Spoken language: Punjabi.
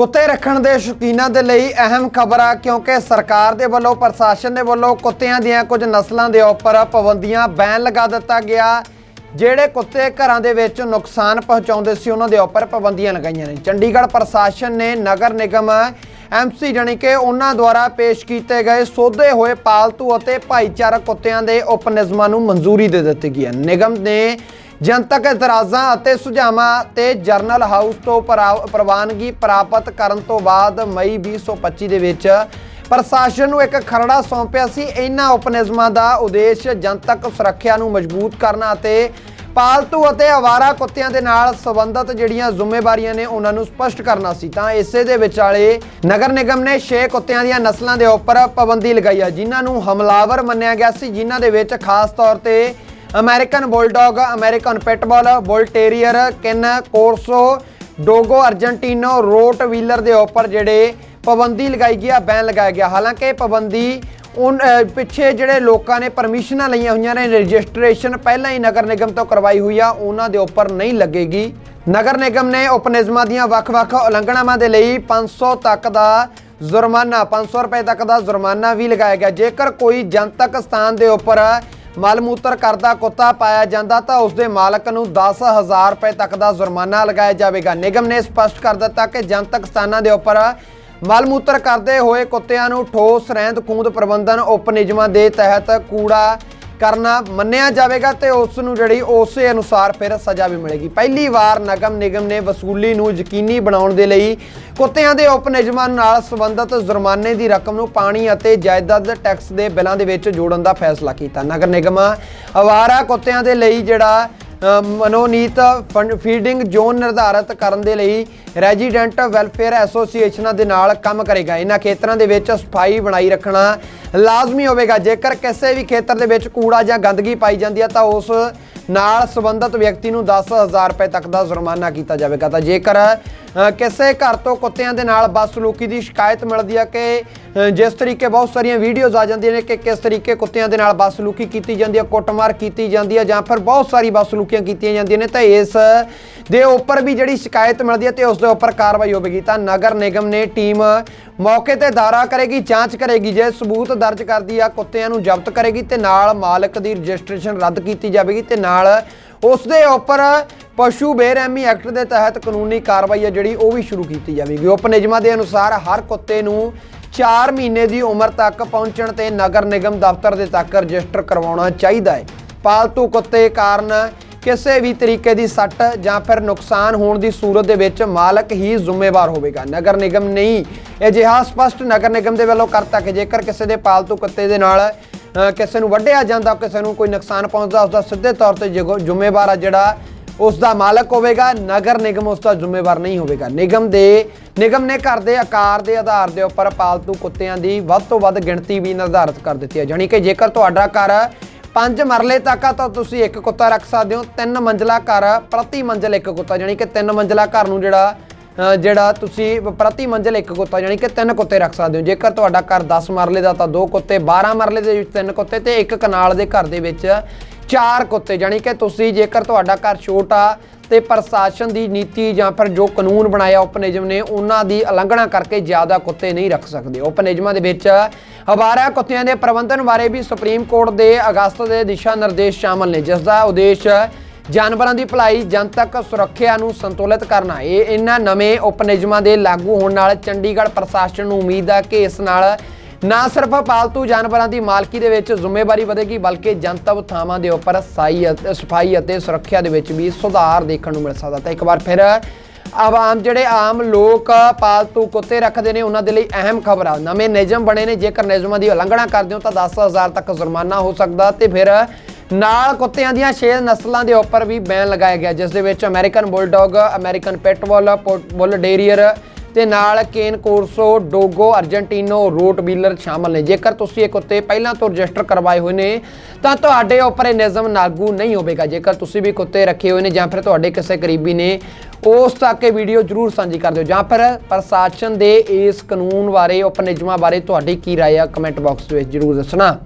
ਕੁੱਤੇ ਰੱਖਣ ਦੇ ਸ਼ੌਕੀਨਾਂ ਦੇ ਲਈ ਅਹਿਮ ਖਬਰ ਆ ਕਿਉਂਕਿ ਸਰਕਾਰ ਦੇ ਵੱਲੋਂ, ਪ੍ਰਸ਼ਾਸਨ ਦੇ ਵੱਲੋਂ ਕੁੱਤਿਆਂ ਦੀਆਂ ਕੁਝ ਨਸਲਾਂ ਦੇ ਉੱਪਰ ਪਾਬੰਦੀਆਂ ਬੈਨ ਲਗਾ ਦਿੱਤਾ ਗਿਆ, ਜਿਹੜੇ ਕੁੱਤੇ ਘਰਾਂ ਦੇ ਵਿੱਚ ਨੁਕਸਾਨ ਪਹੁੰਚਾਉਂਦੇ ਸੀ, ਉਹਨਾਂ ਦੇ ਉੱਪਰ ਪਾਬੰਦੀਆਂ ਲਗਾਈਆਂ ਨੇ। ਚੰਡੀਗੜ੍ਹ ਪ੍ਰਸ਼ਾਸਨ ਨੇ ਨਗਰ ਨਿਗਮ ਐਮਸੀ ਜਾਣੀ ਕਿ ਉਹਨਾਂ ਦੁਆਰਾ ਪੇਸ਼ ਕੀਤੇ ਗਏ ਸੋਧੇ ਹੋਏ ਪਾਲਤੂ ਅਤੇ ਭਾਈਚਾਰਕ ਕੁੱਤਿਆਂ ਦੇ ਉਪ ਨਿਯਮਾਂ ਨੂੰ ਮਨਜ਼ੂਰੀ ਦੇ ਦਿੱਤੀ ਗਈ ਹੈ। ਨਿਗਮ ਨੇ ਜਨਤਕ ਇਤਰਾਜ਼ਾਂ ਅਤੇ ਸੁਝਾਵਾਂ ਤੇ ਜਰਨਲ ਹਾਊਸ ਤੋਂ ਪਰਾ- ਪ੍ਰਵਾਨਗੀ ਪ੍ਰਾਪਤ ਕਰਨ ਤੋਂ ਬਾਅਦ ਮਈ 2025 ਦੇ ਵਿੱਚ ਪ੍ਰਸ਼ਾਸਨ ਨੂੰ ਇੱਕ ਖਰੜਾ ਸੌਂਪਿਆ ਸੀ। ਇਹਨਾਂ ਉਪਨਿਯਮਾਂ ਦਾ ਉਦੇਸ਼ ਜਨਤਕ ਸੁਰੱਖਿਆ ਨੂੰ ਮਜ਼ਬੂਤ ਕਰਨਾ ਅਤੇ ਪਾਲਤੂ ਅਤੇ ਆਵਾਰਾ ਕੁੱਤਿਆਂ ਦੇ ਨਾਲ ਸੰਬੰਧਿਤ ਜਿਹੜੀਆਂ ਜ਼ਿੰਮੇਵਾਰੀਆਂ ਨੇ ਉਹਨਾਂ ਨੂੰ ਸਪਸ਼ਟ ਕਰਨਾ ਸੀ, ਤਾਂ ਇਸੇ ਦੇ ਵਿਚਾਲੇ ਨਗਰ ਨਿਗਮ ਨੇ 6 ਕੁੱਤਿਆਂ ਦੀਆਂ ਨਸਲਾਂ ਦੇ ਉੱਪਰ ਪਾਬੰਦੀ ਲਗਾਈ ਹੈ ਜਿਨ੍ਹਾਂ ਨੂੰ ਹਮਲਾਵਰ ਮੰਨਿਆ ਗਿਆ ਸੀ, ਜਿਨ੍ਹਾਂ ਦੇ ਵਿੱਚ ਖਾਸ ਤੌਰ ਤੇ American bulldog, American pitbull bull terrier cane Corso, Dogo ਅਰਜੈਂਟੀਨੋ ਰੋਟ wheeler ਦੇ ਉੱਪਰ ਜਿਹੜੇ ਪਾਬੰਦੀ ਲਗਾਈ ਗਈ ਆ, ਬੈਨ ਲਗਾਇਆ ਗਿਆ। ਹਾਲਾਂਕਿ ਪਾਬੰਦੀ ਉਨ ਅਹ ਪਿੱਛੇ ਜਿਹੜੇ ਲੋਕਾਂ ਨੇ ਪਰਮਿਸ਼ਨਾਂ ਲਈਆਂ ਹੋਈਆਂ ਨੇ, ਰਜਿਸਟ੍ਰੇਸ਼ਨ ਪਹਿਲਾਂ ਹੀ ਨਗਰ ਨਿਗਮ ਤੋਂ ਕਰਵਾਈ ਹੋਈ ਆ, ਉਹਨਾਂ ਦੇ ਉੱਪਰ ਨਹੀਂ ਲੱਗੇਗੀ। ਨਗਰ ਨਿਗਮ ਨੇ ਉਪਨਿਯਮਾਂ ਦੀਆਂ ਵੱਖ-ਵੱਖ ਉਲੰਘਣਾਵਾਂ ਦੇ ਲਈ 500 ਤੱਕ ਦਾ ਜੁਰਮਾਨਾ 500 ਰੁਪਏ ਤੱਕ ਦਾ ਜੁਰਮਾਨਾ ਵੀ ਲਗਾਇਆ ਗਿਆ। ਜੇਕਰ ਕੋਈ ਜਨਤਕ ਸਥਾਨ ਦੇ ਉੱਪਰ ਮਲ ਮੂਤਰ ਕਰਦਾ ਕੁੱਤਾ ਪਾਇਆ ਜਾਂਦਾ, ਤਾਂ ਉਸ ਦੇ ਮਾਲਕ ਨੂੰ 10000 ਰੁਪਏ ਤੱਕ ਦਾ ਜੁਰਮਾਨਾ ਲਗਾਇਆ ਜਾਵੇਗਾ। ਨਿਗਮ ਨੇ ਸਪਸ਼ਟ ਕਰ ਦਿੱਤਾ ਕਿ ਜਨਤਕ ਸਥਾਨਾਂ ਦੇ ਉੱਪਰ ਮਲ ਮੂਤਰ ਕਰਦੇ ਹੋਏ ਕੁੱਤਿਆਂ ਨੂੰ ਠੋਸ ਰਹਿੰਦ ਖੂੰਦ ਪ੍ਰਬੰਧਨ ਉਪ ਨਿਯਮਾਂ ਦੇ ਤਹਿਤ ਕੂੜਾ ਕਰਨਾ ਮੰਨਿਆ ਜਾਵੇਗਾ ਤੇ ਉਸ ਨੂੰ ਜਿਹੜੀ ਉਸੇ ਅਨੁਸਾਰ ਫਿਰ ਸਜ਼ਾ ਵੀ ਮਿਲੇਗੀ। ਪਹਿਲੀ ਵਾਰ ਨਗਮ ਨਿਗਮ ਨੇ ਵਸੂਲੀ ਨੂੰ ਯਕੀਨੀ ਬਣਾਉਣ ਦੇ ਲਈ ਕੁੱਤਿਆਂ ਦੇ ਉਪ ਨਿਯਮਾਂ ਨਾਲ ਸੰਬੰਧਿਤ ਜੁਰਮਾਨੇ ਦੀ ਰਕਮ ਨੂੰ ਪਾਣੀ ਅਤੇ ਜਾਇਦਾਦ ਟੈਕਸ ਦੇ ਬਿੱਲਾਂ ਦੇ ਵਿੱਚ ਜੋੜਨ ਦਾ ਫੈਸਲਾ ਕੀਤਾ। ਨਗਰ ਨਿਗਮ ਅਵਾਰਾ ਕੁੱਤਿਆਂ ਦੇ ਲਈ ਜਿਹੜਾ ਮਨੋਨੀਤ ਫੀਡਿੰਗ ਜ਼ੋਨ ਨਿਰਧਾਰਤ ਕਰਨ ਦੇ ਲਈ ਰੈਜ਼ੀਡੈਂਟ ਵੈਲਫੇਅਰ ਐਸੋਸੀਏਸ਼ਨਾਂ ਦੇ ਨਾਲ ਕੰਮ ਕਰੇਗਾ। ਇਹਨਾਂ ਖੇਤਰਾਂ ਦੇ ਵਿੱਚ ਸਫ਼ਾਈ ਬਣਾਈ ਰੱਖਣਾ ਲਾਜ਼ਮੀ ਹੋਵੇਗਾ। ਜੇਕਰ ਕਿਸੇ ਵੀ ਖੇਤਰ ਦੇ ਵਿੱਚ ਕੂੜਾ ਜਾਂ ਗੰਦਗੀ ਪਾਈ ਜਾਂਦੀ ਹੈ ਤਾਂ ਉਸ ਨਾਲ ਸੰਬੰਧਿਤ ਵਿਅਕਤੀ ਨੂੰ 10000 ਰੁਪਏ ਤੱਕ ਦਾ ਜੁਰਮਾਨਾ ਕੀਤਾ ਜਾਵੇਗਾ। ਤਾਂ ਜੇਕਰ ਕਿਸੇ ਘਰ ਤੋਂ ਕੁੱਤਿਆਂ ਦੇ ਨਾਲ ਬਦਸਲੂਕੀ ਦੀ ਸ਼ਿਕਾਇਤ ਮਿਲਦੀ ਹੈ ਕਿ ਜਿਸ ਤਰੀਕੇ ਬਹੁਤ ਸਾਰੀਆਂ ਵੀਡੀਓਜ਼ ਆ ਜਾਂਦੀਆਂ ਨੇ ਕਿ ਕਿਸ ਤਰੀਕੇ ਕੁੱਤਿਆਂ ਦੇ ਨਾਲ ਬਦਸਲੂਕੀ ਕੀਤੀ ਜਾਂਦੀ ਹੈ, ਕੁੱਟਮਾਰ ਕੀਤੀ ਜਾਂਦੀ ਹੈ ਜਾਂ ਫਿਰ ਬਹੁਤ ਸਾਰੀ ਬਦਸਲੂਕੀਆਂ ਕੀਤੀਆਂ ਜਾਂਦੀਆਂ ਨੇ, ਤਾਂ ਇਸ ਦੇ ਉੱਪਰ ਵੀ ਜਿਹੜੀ ਸ਼ਿਕਾਇਤ ਮਿਲਦੀ ਹੈ ਤੇ ਉਸ ਦੇ ਉੱਪਰ ਕਾਰਵਾਈ ਹੋਵੇਗੀ। ਤਾਂ ਨਗਰ ਨਿਗਮ ਨੇ ਟੀਮ ਮੌਕੇ ਤੇ ਦਾਰਾ ਕਰੇਗੀ, ਜਾਂਚ ਕਰੇਗੀ, ਜੇ ਸਬੂਤ ਦਰਜ ਕਰਦੀ ਆ ਕੁੱਤਿਆਂ ਨੂੰ ਜ਼ਬਤ ਕਰੇਗੀ ਤੇ ਨਾਲ ਮਾਲਕ ਦੀ ਰਜਿਸਟ੍ਰੇਸ਼ਨ ਰੱਦ ਕੀਤੀ ਜਾਵੇਗੀ ਤੇ ਨਾਲ ਉਸ ਦੇ ਉੱਪਰ ਪਸ਼ੂ ਬੇਰਹਿਮੀ ਐਕਟ ਦੇ ਤਹਿਤ ਕਾਨੂੰਨੀ ਕਾਰਵਾਈ ਹੈ ਜਿਹੜੀ ਉਹ ਵੀ ਸ਼ੁਰੂ ਕੀਤੀ ਜਾਵੇਗੀ। ਉਪ ਨਿਯਮਾਂ ਦੇ ਅਨੁਸਾਰ ਹਰ ਕੁੱਤੇ ਨੂੰ 4 ਮਹੀਨੇ ਦੀ ਉਮਰ ਤੱਕ ਪਹੁੰਚਣ ਤੇ ਨਗਰ ਨਿਗਮ ਦਫ਼ਤਰ ਦੇ ਤੱਕ ਰਜਿਸਟਰ ਕਰਵਾਉਣਾ ਚਾਹੀਦਾ ਹੈ। ਪਾਲਤੂ ਕੁੱਤੇ ਕਾਰਨ ਕਿਸੇ ਵੀ ਤਰੀਕੇ ਦੀ ਸੱਟ ਜਾਂ ਫਿਰ ਨੁਕਸਾਨ ਹੋਣ ਦੀ ਸੂਰਤ ਦੇ ਵਿੱਚ ਮਾਲਕ ਹੀ ਜ਼ਿੰਮੇਵਾਰ ਹੋਵੇਗਾ। ਨਗਰ ਨਿਗਮ ਨਹੀਂ, ਅਜਿਹਾ ਸਪਸ਼ਟ ਨਗਰ ਨਿਗਮ ਦੇ ਵੱਲੋਂ ਕਰਤਾ ਕਿ ਜੇਕਰ ਕਿਸੇ ਦੇ ਪਾਲਤੂ ਕੁੱਤੇ ਦੇ ਨਾਲ ਕਿਸੇ ਨੂੰ ਵੱਢਿਆ ਜਾਂਦਾ, ਕਿਸੇ ਨੂੰ ਕੋਈ ਨੁਕਸਾਨ ਪਹੁੰਚਦਾ, ਉਸ ਦਾ ਸਿੱਧੇ ਤੌਰ ਤੇ ਜਿਗੋ- ਜ਼ਿੰਮੇਵਾਰ ਆ ਜਿਹੜਾ ਉਸ ਦਾ ਮਾਲਕ ਹੋਵੇਗਾ, ਨਗਰ ਨਿਗਮ ਉਸ ਦਾ ਜ਼ਿੰਮੇਵਾਰ ਨਹੀਂ ਹੋਵੇਗਾ। ਨਿਗਮ ਦੇ ਨਿਗਮ ਨੇ ਘਰ ਦੇ ਆਕਾਰ ਦੇ ਆਧਾਰ ਦੇ ਉੱਪਰ ਪਾਲਤੂ ਕੁੱਤਿਆਂ ਦੀ ਵੱਧ ਤੋਂ ਵੱਧ ਗਿਣਤੀ ਵੀ ਨਿਰਧਾਰਿਤ ਕਰ ਦਿੱਤੀ ਹੈ। ਜਾਣੀ ਕਿ ਜੇਕਰ ਤੁਹਾਡਾ ਘਰ ਪੰਜ ਮਰਲੇ ਤੱਕ ਆ, ਤਾਂ ਤੁਸੀਂ ਇੱਕ ਕੁੱਤਾ ਰੱਖ ਸਕਦੇ ਹੋ, ਤਿੰਨ ਮੰਜ਼ਲਾ ਘਰ, ਪ੍ਰਤੀ ਮੰਜ਼ਲ ਇੱਕ ਕੁੱਤਾ। ਜਾਣੀ ਕਿ ਤਿੰਨ ਮੰਜ਼ਲਾ ਘਰ ਨੂੰ ਜਿਹੜਾ ਜਿਹੜਾ ਤੁਸੀਂ ਪ੍ਰਤੀ ਮੰਜ਼ਲ ਇੱਕ ਕੁੱਤਾ, ਯਾਨੀ ਕਿ ਤਿੰਨ ਕੁੱਤੇ ਰੱਖ ਸਕਦੇ ਹੋ। ਜੇਕਰ ਤੁਹਾਡਾ ਘਰ 10 ਮਰਲੇ ਦਾ, ਤਾਂ ਦੋ ਕੁੱਤੇ 12 ਮਰਲੇ ਦੇ ਵਿੱਚ ਤਿੰਨ ਕੁੱਤੇ ਤੇ ਇੱਕ ਕਨਾਲ ਦੇ ਘਰ ਦੇ ਵਿੱਚ ਚਾਰ ਕੁੱਤੇ। ਯਾਨੀ ਕਿ ਤੁਸੀਂ ਜੇਕਰ ਤੁਹਾਡਾ ਘਰ ਛੋਟਾ ਤੇ ਪ੍ਰਸ਼ਾਸਨ ਦੀ ਨੀਤੀ ਜਾਂ ਫਿਰ ਜੋ ਕਾਨੂੰਨ ਬਣਾਇਆ ਉਪ ਨਿਯਮ ਨੇ, ਉਹਨਾਂ ਦੀ ਉਲੰਘਣਾ ਕਰਕੇ ਜ਼ਿਆਦਾ ਕੁੱਤੇ ਨਹੀਂ ਰੱਖ ਸਕਦੇ। ਉਪ ਨਿਯਮਾਂ ਦੇ ਵਿੱਚ ਹਵਾਰਾ ਕੁੱਤਿਆਂ ਦੇ ਪ੍ਰਬੰਧਨ ਬਾਰੇ ਵੀ ਸੁਪਰੀਮ ਕੋਰਟ ਦੇ ਅਗਸਤ ਦੇ ਦਿਸ਼ਾ ਨਿਰਦੇਸ਼ ਸ਼ਾਮਲ ਨੇ, ਜਿਸ ਦਾ ਉਦੇਸ਼ ਜਾਨਵਰਾਂ ਦੀ ਭਲਾਈ, ਜਨਤਕ ਸੁਰੱਖਿਆ ਨੂੰ ਸੰਤੁਲਿਤ ਕਰਨਾ। ਇਹ ਇਹਨਾਂ ਨਵੇਂ ਉਪ ਨਿਯਮਾਂ ਦੇ ਲਾਗੂ ਹੋਣ ਨਾਲ ਚੰਡੀਗੜ੍ਹ ਪ੍ਰਸ਼ਾਸਨ ਨੂੰ ਉਮੀਦ ਹੈ ਕਿ ਇਸ ਨਾਲ ਨਾ ਸਿਰਫ ਪਾਲਤੂ ਜਾਨਵਰਾਂ ਦੀ ਮਾਲਕੀ ਦੇ ਵਿੱਚ ਜ਼ਿੰਮੇਵਾਰੀ ਵਧੇਗੀ, ਬਲਕਿ ਜਨਤਕ ਥਾਵਾਂ ਦੇ ਉੱਪਰ ਸਾਈ ਸਫ਼ਾਈ ਅਤੇ ਸੁਰੱਖਿਆ ਦੇ ਵਿੱਚ ਵੀ ਸੁਧਾਰ ਦੇਖਣ ਨੂੰ ਮਿਲ ਸਕਦਾ ਤਾਂ ਇੱਕ ਵਾਰ ਫਿਰ ਆਵਾਮ ਜਿਹੜੇ ਆਮ ਲੋਕ ਪਾਲਤੂ ਕੁੱਤੇ ਰੱਖਦੇ ਨੇ, ਉਹਨਾਂ ਦੇ ਲਈ ਅਹਿਮ ਖਬਰ। ਆ ਨਵੇਂ ਨਿਯਮ ਬਣੇ ਨੇ, ਜੇਕਰ ਨਿਯਮਾਂ ਦੀ ਉਲੰਘਣਾ ਕਰਦੇ ਹੋ ਤਾਂ 10000 ਤੱਕ ਜੁਰਮਾਨਾ ਹੋ ਸਕਦਾ ਤੇ ਫਿਰ ਨਾਲ ਕੁੱਤਿਆਂ ਦੀਆਂ 6 ਨਸਲਾਂ ਦੇ ਉੱਪਰ ਵੀ ਬੈਨ ਲਗਾਇਆ ਗਿਆ ਜਿਸ ਦੇ ਵਿੱਚ American bulldog American pitbull bull terrier ਤੇ ਨਾਲ ਕੇਨ ਕੋਰਸੋ ਡੋਗੋ ਅਰਜੈਂਟੀਨੋ ਰੋਟ ਵੀਲਰ ਸ਼ਾਮਲ ਨੇ ਜੇਕਰ ਤੁਸੀਂ ਇਹ ਕੁੱਤੇ ਪਹਿਲਾਂ ਤੋਂ ਰਜਿਸਟਰ ਕਰਵਾਏ ਹੋਏ ਨੇ ਤਾਂ ਤੁਹਾਡੇ ਉੱਪਰ ਇਹ ਨਿਯਮ ਲਾਗੂ ਨਹੀਂ ਹੋਵੇਗਾ ਜੇਕਰ ਤੁਸੀਂ ਵੀ ਕੁੱਤੇ ਰੱਖੇ ਹੋਏ ਨੇ ਜਾਂ ਫਿਰ ਤੁਹਾਡੇ ਕਿਸੇ ਕਰੀਬੀ ਨੇ ਉਸ ਤੱਕ ਇਹ ਵੀਡੀਓ ਜਰੂਰ ਸਾਂਝੀ ਕਰ ਦਿਓ ਜਾਂ ਫਿਰ ਪ੍ਰਸ਼ਾਸਨ ਦੇ ਇਸ ਕਾਨੂੰਨ ਬਾਰੇ ਉਪ ਨਿਯਮਾਂ ਬਾਰੇ ਤੁਹਾਡੀ ਕੀ رائے ਆ ਕਮੈਂਟ ਬਾਕਸ ਦੇ ਵਿੱਚ ਜਰੂਰ ਦੱਸਣਾ